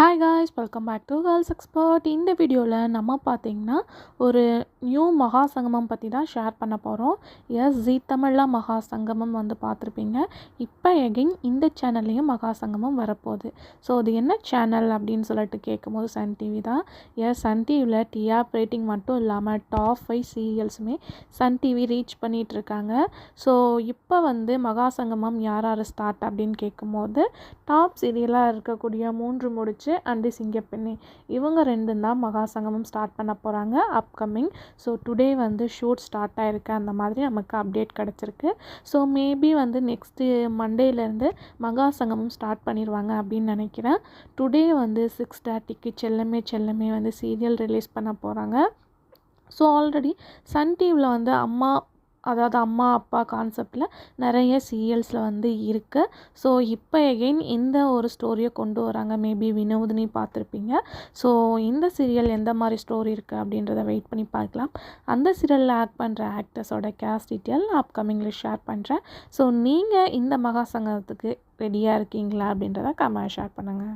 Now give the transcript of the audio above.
Hi guys welcome back to girls expert இந்த வீடியோவில் நம்ம பார்த்தீங்கன்னா ஒரு நியூ மகா சங்கமம் பற்றி தான் ஷேர் பண்ண போகிறோம் எஸ் ஜீ தமிழா மகா சங்கமம் வந்து பார்த்துருப்பீங்க இப்போ எகைன் இந்த சேனல்லையும் மகா சங்கமம் வரப்போகுது. ஸோ அது என்ன சேனல் அப்படின்னு சொல்லிட்டு கேட்கும்போது சன் டிவி தான். எஸ் சன் டிவியில் டிஆப் ரேட்டிங் மட்டும் இல்லாமல் டாப் ஃபைவ் சீரியல்ஸுமே சன் டிவி ரீச் பண்ணிகிட்ருக்காங்க ஸோ இப்போ வந்து மகா சங்கமம் யார் யார் ஸ்டார்ட் அப்படின்னு கேட்கும்போது டாப் சீரியலாக இருக்கக்கூடிய மூன்று முடிச்சு அண்டு சிங்கப்பெண்ணே இவங்க ரெண்டும் தான் மகா சங்கமம் ஸ்டார்ட் பண்ண போகிறாங்க அப்கமிங் ஸோ டுடே வந்து ஷூட் ஸ்டார்ட் ஆகிருக்கு அந்த மாதிரி நமக்கு அப்டேட் கிடச்சிருக்கு. ஸோ மேபி வந்து நெக்ஸ்ட்டு மண்டேலேருந்து மகா சங்கமம் ஸ்டார்ட் பண்ணிடுவாங்க அப்படின்னு நினைக்கிறேன். டுடே வந்து சிக்ஸ் தேர்ட்டிக்கு செல்லமே செல்லமே வந்து சீரியல் ரிலீஸ் பண்ண போகிறாங்க ஸோ ஆல்ரெடி சன் டிவியில் வந்து அம்மா அதாவது அம்மா அப்பா கான்செப்டில் நிறைய சீரியல்ஸில் வந்து இருக்குது ஸோ இப்போ எகெயின் இந்த ஒரு ஸ்டோரியை கொண்டு வராங்க. மேபி வினோதினி பார்த்துருப்பீங்க. ஸோ இந்த சீரியல் எந்த மாதிரி ஸ்டோரி இருக்குது அப்படின்றத வெயிட் பண்ணி பார்க்கலாம். அந்த சீரியலில் ஆக்ட் பண்ணுற ஆக்டர்ஸோட கேஸ்ட் டீட்டெயில் அப்கமிங்கில் ஷேர் பண்ணுறேன் ஸோ நீங்கள் இந்த மகா சங்கத்துக்கு ரெடியாக இருக்கீங்களா அப்படின்றத கமெண்ட் ஷேர் பண்ணுங்கள்